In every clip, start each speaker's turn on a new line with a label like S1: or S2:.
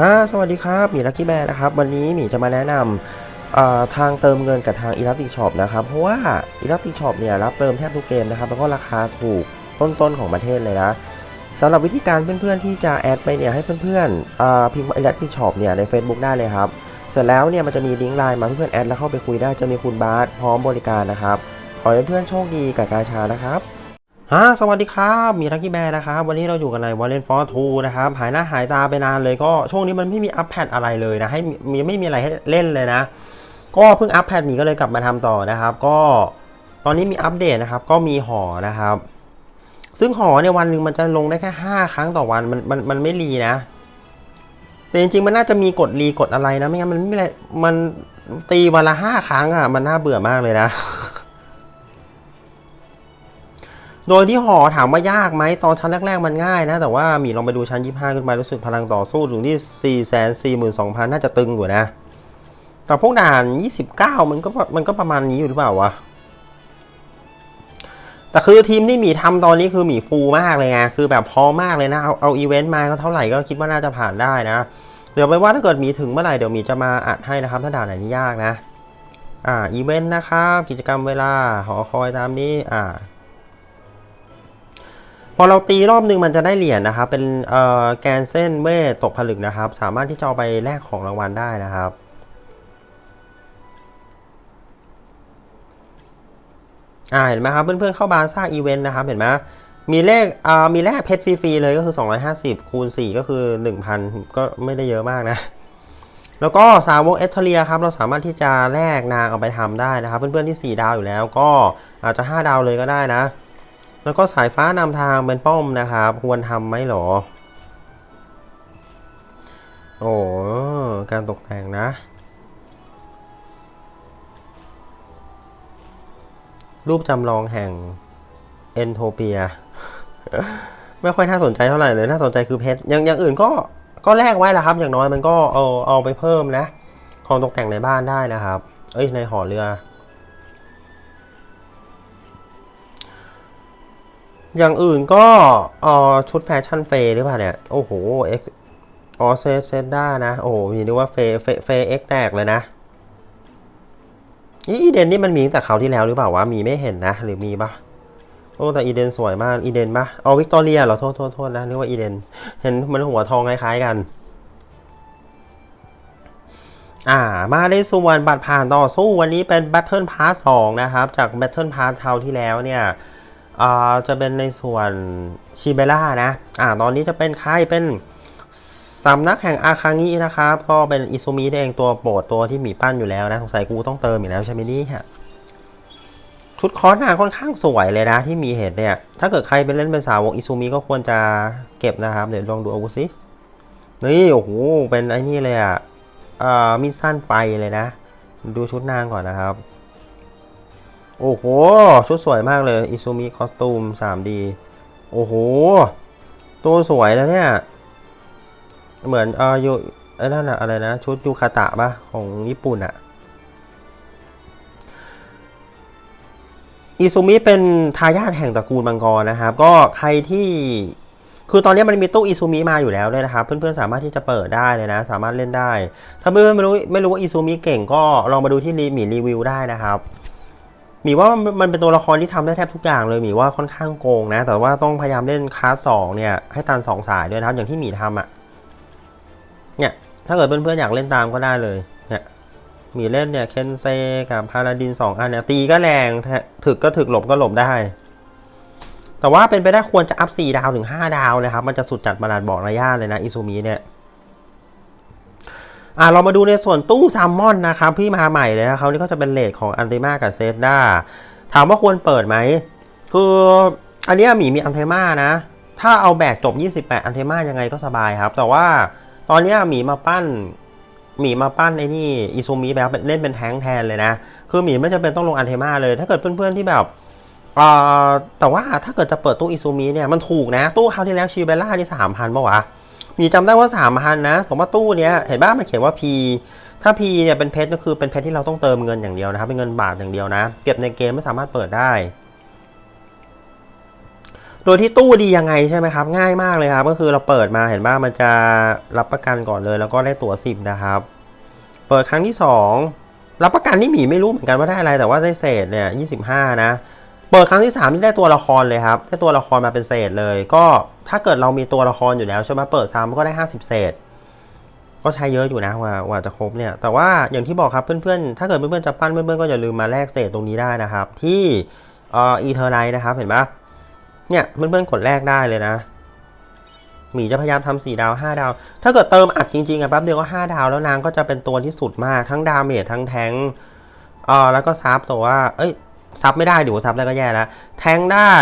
S1: ฮะสวัสดีครับหมีลักกี้แบร์นะครับ วันนี้หมีจะมาแนะนำทางเติมเงินกับทาง e l a s t i c Shop นะครับ เพราะว่า e l a s t i c Shop เนี่ยรับเติมแทบทุกเกมนะครับ แล้วก็ราคาถูกต้นๆของประเทศเลยนะสำหรับวิธีการเพื่อนๆที่จะแอดไปเนี่ยให้เพื่อนๆอ่าพิมพ์ e l a s t i c Shop เนี่ยใน Facebook ได้เลยครับ เสร็จแล้วเนี่ยมันจะมีลิงก์ไลน์มาเพื่อนๆแอดแล้วเข้าไปคุยได้จะมีคุณบาสพร้อมบริการนะครับ ขอให้เพื่อนๆโชคดีกับกาชานะครับ ฮะสวัสดีครับ มีลักกี้แบร์นะครับ วันนี้เราอยู่กันใน w a l l e n f o r 2นะครับ หายหน้าหายตาไปนานเลยก็ช่วงนี้มันไม่มีอัปแพดอะไรเลยนะ ให้มีไม่มีอะไรให้เล่นเลยนะ ก็เพิ่งอัปแพดมีก็เลยกลับมาทำต่อนะครับ ก็ตอนนี้มีอัปเดตนะครับ ก็มีหอนะครับ ซึ่งหอเนี่ยวันหนึ่งมันจะลงได้แค่ 5 ครั้งต่อวันมันมันมันไม่รีนะ แต่จริงๆมันน่าจะมีกดรีกดอะไรนะ ไม่งั้นมันไม่มีอะไรมันตีวันละห้าครั้งอะ มันน่าเบื่อมากเลยนะ โดยที่หอถามว่ายากไหมตอนชั้นแรก ๆ มันง่ายนะ แต่ว่ามีลองไปดูชั้น 25 ขึ้นไปรู้สึกพลังต่อสู้ถึงที่ 4 4 2 0 0 0 น่าจะตึงอยู่นะ แต่พวกด่าน 29 มันก็มันก็ประมาณนี้อยู่หรือเปล่าวะแต่คือทีมที่หมีทำตอนนี้คือหมีฟูมากเลยไงคือแบบพร้อมมากเลยนะ เอาเอาอีเวนต์มาก็เท่าไหร่ก็คิดว่าน่าจะผ่านได้นะ เดี๋ยวไปว่าถ้าเกิดหมีถึงเมื่อไหร่เดี๋ยวหมีจะมาอัดให้นะครับ ถ้าด่านไหนที่ยากนะ อ่าอีเวนต์นะครับกิจกรรมเวลาหอคอยตามนี้อ่า พอเราตีรอบนึงมันจะได้เหรียญนะครับ เป็นแกนเส้นเวทตกผลึกนะครับ สามารถที่จะเอาไปแลกของรางวัลได้นะครับอ่าเห็นไหมครับเพื่อนๆเข้าบาซ่าอีเวนต์นะครับเห็นไหมมีเลขอ่ามีแลกเพชรฟรีๆเลยก็คือ 250 คูณ 4 ก็คือ 1,000 ก็ไม่ได้เยอะมากนะ แล้วก็สาวกเอเทเรียครับเราสามารถที่จะแลกนางเอาไปทำได้นะครับ เพื่อนๆที่ 4 ดาวอยู่แล้วก็อาจจะ 5 ดาวเลยก็ได้นะ แล้วก็สายฟ้านำทางเป็นป้อมนะครับ ควรทำไหมหรอ โอ้การตกแต่งนะ รูปจำลองแห่งเอนโทเปีย ไม่ค่อยน่าสนใจเท่าไหร่เลย น่าสนใจคือเพชรอย่างอย่างอื่นก็ก็แลกไว้ละครับ อย่างน้อยมันก็เอาเอาไปเพิ่มนะ ของตกแต่งในบ้านได้นะครับ เอ้ยในหอเรือ อย่างอื่นก็เอ่อชุดแฟชั่นเฟย์หรือเปล่าเนี่ย โอ้โหเอ็กออเซเซด้านะ โอ้โหมีนึกว่าเฟเฟเฟเอ็กแตกเลยนะอีเดนนี่มันมีตั้งแต่คราวที่แล้วหรือเปล่าวะ มีไม่เห็นนะ หรือมีปะโอ้แต่อีเดนสวยมาก อีเดนปะอ๋อวิกตอเรียเหรอ โทษโทษโทษนะนึกว่าอีเดน เห็นมันหัวทองคล้ายๆกัน อ่า มาในส่วนบัตรผ่านต่อสู้วันนี้เป็น Battle Pass 2นะครับ จาก Battle Pass เท่าที่แล้วเนี่ย อ่าจะเป็นในส่วนชิเบล่านะอ่าตอนนี้จะเป็นใครเป็นสำนักแห่งอาคางินะครับ ก็เป็นอิซูมิเองตัวโปรดตัวที่หมีปั้นอยู่แล้วนะสงสัยกูต้องเติมอีกแล้วใช่ไหมนี่ฮะชุดคอสหนาค่อนข้างสวยเลยนะที่มีเห็นเนี่ย ถ้าเกิดใครเป็นเล่นเป็นสาวกอิซูมิก็ควรจะเก็บนะครับ เดี๋ยวลองดูอาวุธสิ นี่โอ้โห เป็นไอ้นี่เลยอะอ่ามิดสั้นไฟเลยนะ ดูชุดนางก่อนนะครับ โอ้โห ชุดสวยมากเลยอิซูมิคอสตูม 3D โอ้โห ตัวสวยแล้วเนี่ย เหมือนเอ่อยูไอ้นั่นอะอะไรนะ ชุดยูคาตะปะของญี่ปุ่นอะอิซูมิเป็นทายาทแห่งตระกูลมังกรนะครับ ก็ใครที่คือตอนนี้มันมีตู้อิซูมิมาอยู่แล้วด้วยนะครับ เพื่อนๆสามารถที่จะเปิดได้เลยนะ สามารถเล่นได้ ถ้าเพื่อนๆไม่รู้ไม่รู้ว่าอิซูมิเก่งก็ลองมาดูที่รีมีรีวิวได้นะครับ หมีว่ามันเป็นตัวละครที่ทำได้แทบทุกอย่างเลยหมีว่าค่อนข้างโกงนะ แต่ว่าต้องพยายามเล่นคาสสองเนี่ยให้ตันสองสายด้วยนะครับ อย่างที่หมีทำอะ่ะ เนี่ย ถ้าเกิดเพื่อนๆอยากเล่นตามก็ได้เลย เนี่ยหมีเล่นเนี่ยเคนเซกับพาราดินสองอันเนี่ยตีก็แรงถึกก็ถึกหลบก็หลบได้ แต่ว่าเป็นไปได้ควรจะอัพ4ดาวถึง5ดาวนะครับ มันจะสุดจัดประหลาดบอกระยะเลยนะอิซูมิเนี่ย อ่าเรามาดูในส่วนตู้ซัมมอนนะครับที่มาใหม่เลยนะเขานี่ก็จะเป็นเลทของอันเตมากับเซตด้าถามว่าควรเปิดไหม คืออันเนี้ยหมีมีอันเทมานะ ถ้าเอาแบกจบ 28 อันเทมายังไงก็สบายครับ แต่ว่าตอนเนี้ยหมีมาปั้นหมีมาปั้นไอ้นี่อิซูมิแบบเล่นเป็นแท้งแทนเลยนะ คือหมีไม่จำเป็นต้องลงอันเทมาเลย ถ้าเกิดเพื่อนๆที่แบบเอ่อแต่ว่าถ้าเกิดจะเปิดตู้อิซูมิเนี่ยมันถูกนะ ตู้คราวที่แล้วชิเบล่าที่สามพันป่าวะ มีจำได้ว่าสามพันนะผมว่าตู้เนี้ยเห็นบ้างมันเขียนว่า P ถ้า P เนี่ยเป็นเพชรก็คือเป็นเพชรที่เราต้องเติมเงินอย่างเดียวนะครับ เป็นเงินบาทอย่างเดียวนะ เก็บในเกมไม่สามารถเปิดได้ตัวที่ตู้ดียังไงใช่ไหมครับ ง่ายมากเลยครับ ก็คือเราเปิดมาเห็นว่างมันจะรับประกันก่อนเลย แล้วก็ได้ตั๋วสิบนะครับ เปิดครั้งที่สองรับประกันนี่หมีไม่รู้เหมือนกันว่าได้อะไรแต่ว่าได้เศษเนี่ยยี่สิบห้านะ เปิดครั้งที่สามนี่ได้ตัวละครเลยครับ ได้ตัวละครมาเป็นเศษเลยก็ ถ้าเกิดเรามีตัวละครอยู่แล้วใช่ไหมเปิดซ้ำก็ได้ห้าสิบเศษ ก็ใช้เยอะอยู่นะว่าว่าจะครบเนี่ย แต่ว่าอย่างที่บอกครับเพื่อนๆ ถ้าเกิดเพื่อนๆจะปั้นเพื่อนๆก็อย่าลืมมาแลกเศษตรงนี้ได้นะครับ ที่เอ่ออีเทอร์ไนนะครับเห็นปะเนี่ยเพื่อนๆกดแลกได้เลยนะหมีจะพยายามทำสี่ดาวห้าดาว ถ้าเกิดเติมอัดจริงๆอะแป๊บเดียวก็ห้าดาวแล้วนางก็จะเป็นตัวที่สุดมากทั้งดาเมจทั้งแทงเอ่อแล้วก็ซับแตัวว่า เอ้ยซับไม่ได้เดี๋ยวซับได้ก็แย่แล้วแทงได้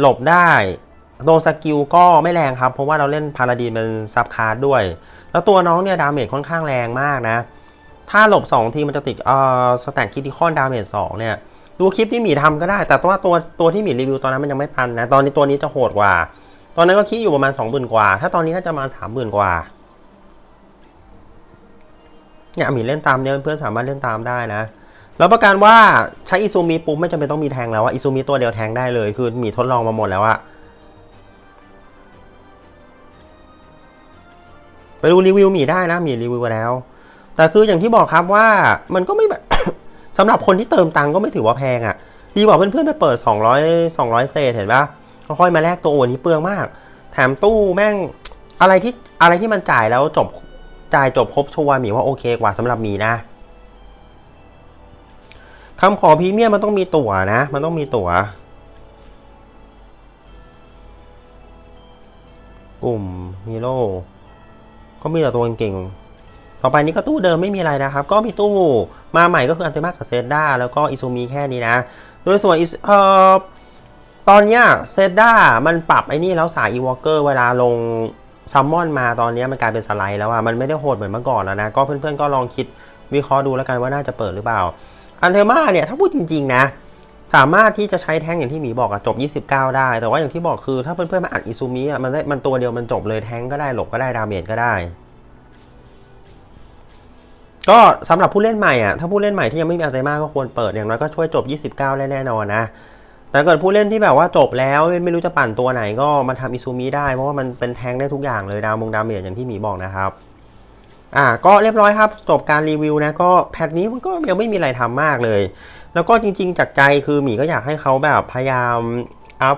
S1: หลบได้ โดนสกิลก็ไม่แรงครับ เพราะว่าเราเล่นพาราดีนเป็นซับคาร์ดด้วย แล้วตัวน้องเนี่ยดาเมจค่อนข้างแรงมากนะ ถ้าหลบ 2 ทีมันจะติดเอ่อสแต็กคิติคอนดาเมจ2เนี่ยดูคลิปที่หมีทำก็ได้ แต่ว่าตัวตัวที่หมีรีวิวตอนนั้นมันยังไม่ทันนะ ตอนนี้ตัวนี้จะโหดกว่า ตอนนั้นก็คิดอยู่ประมาณ 20,000 กว่า ถ้าตอนนี้น่าจะประมาณ30,000 กว่าเนี่ยหมีเล่นตามเนี่ยเพื่อนสามารถเล่นตามได้นะแล้วประกันว่าใช้อิซูมิปุ๊บไม่จำเป็นต้องมีแทงแล้วอะอิซูมิตัวเดียวแทงได้เลยคือหมีทดลองมาหมดแล้วอะ ไปดูรีวิวมีได้นะมีรีวิวแล้ว แต่คืออย่างที่บอกครับว่ามันก็ไม่แบบ สำหรับคนที่เติมตังก็ไม่ถือว่าแพงอะ่ะ ดีกว่าเพื่อนๆไปเปิด 200 200 เศษเห็นปะค่อยมาแลกตัวโอนที่เปลืองมาก แถมตู้แม่งอะไรที่อะไรที่มันจ่ายแล้วจบจ่ายจบครบชัวร์มีว่าโอเคกว่าสำหรับมีนะคำขอพรีเมียมมันต้องมีตั๋วนะ มันต้องมีตั๋วกลุ่มฮีโร่ ก็มีแต่ตัวเก่งๆต่อไปนี้ก็ตู้เดิมไม่มีอะไรนะครับ ก็มีตู้มาใหม่ก็คืออันเตมากับเซดด้าแล้วก็อิซูมีแค่นี้นะ โดยส่วนเอ่อตอนเนี้ยเซดด้ามันปรับไอ้นี่แล้วสายอีวอ l เกอร์เวลาลงซัมมอนมาตอนนี้มันกลายเป็นสไลด์แล้วอะมันไม่ได้โหดเหมือนเมื่อก่อนแล้วนะ ก็เพื่อนๆก็ลองคิดวิเคราะห์ดูแล้วกันว่าน่าจะเปิดหรือเปล่า อันเทมาเนี่ยถ้าพูดจริงๆนะ สามารถที่จะใช้แท้งอย่างที่หมีบอกอะจบ 29 ได้ แต่ว่าอย่างที่บอกคือ ถ้าเพื่อนๆมาอัดอิซูมิอะมันได้มันตัวเดียวมันจบเลยแท้งก็ได้หลบก็ได้ดาเมจก็ได้ ก็สำหรับผู้เล่นใหม่อะถ้าผู้เล่นใหม่ที่ยังไม่มีอัลไซเมอร์ก็ควรเปิดอย่างน้อยก็ช่วยจบ 29ได้แน่นอนนะแต่เกิดผู้เล่นที่แบบว่าจบแล้วไม่รู้จะปั่นตัวไหนก็มาทำอิซูมิได้เพราะว่ามันเป็นแทงได้ทุกอย่างเลยดาวมงดาเมจอย่างที่หมีบอกนะครับ อ่าก็เรียบร้อยครับจบการรีวิวนะก็แพทนี้มันก็ยังไม่มีอะไรทำมากเลย แล้วก็จริง ๆ จากใจคือหมีก็อยากให้เขาแบบพยายามอัพ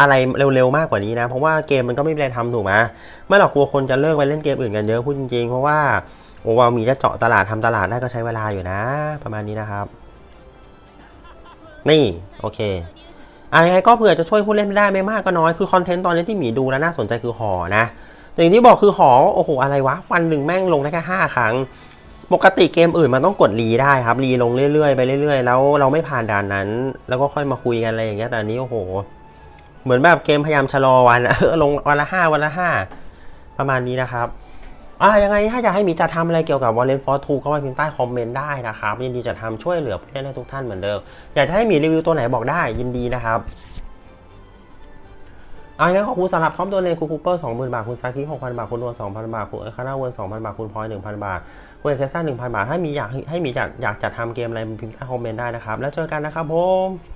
S1: อะไรเร็วๆมากกว่านี้นะ เพราะว่าเกมมันก็ไม่มีอะไรทำถูกไหมไม่หรอกกลัวคนจะเลิกไปเล่นเกมอื่นกันเยอะพูดจริงๆ เพราะว่าโอวามีจะเจาะตลาดทำตลาดได้ก็ใช้เวลาอยู่นะ ประมาณนี้นะครับ นี่โอเคอะไงก็เผื่อจะช่วยผู้เล่นได้ไม่มากก็น้อยคือคอนเทนต์ตอนนี้ที่หมีดูแล้วน่าสนใจคือหอนะ แต่อย่างที่บอกคือหอโอ้โหอะไรวะวันหนึ่งแม่งลงได้แค่ห้าครั้ง ปกติเกมอื่นมันต้องกดรีได้ครับรีลงเรื่อยๆไปเรื่อยๆแล้วเราไม่ผ่านด่านนั้น แล้วก็ค่อยมาคุยกันอะไรอย่างเงี้ยแต่อันนี้โอ้โห เหมือนแบบเกมพยายามชะลอวันเออลงวันละห้าวันละห้าประมาณนี้นะครับอ่ายังไงถ้าอยากให้มีจะทำอะไรเกี่ยวกับ w a r r e n Force 2ก็มาพิมพ์ใต้คอมเมนต์ได้นะครับ ยินดีจะทำช่วยเหลือผู้เล่นให้ทุกท่านเหมือนเดิม อยากจะให้มีรีวิวตัวไหนบอกได้ยินดีนะครับ อันนี้ขอบคุณสำหรับพร้อมตัวเลนคุณคูเปอร์สองหมื่นบาท คุณซากิหกพันบาท คุณนวลสองพันบาท คุณเอคาน่าเวิร์นสองพันบาท คุณพลอยหนึ่งพันบาท คุณเอเคซ่าหนึ่งพันบาท ให้มีอยากให้มีอยากอยากจัดทำเกมอะไรพิมพ์ใต้คอมเมนต์ได้นะครับ แล้วเจอกันนะครับผม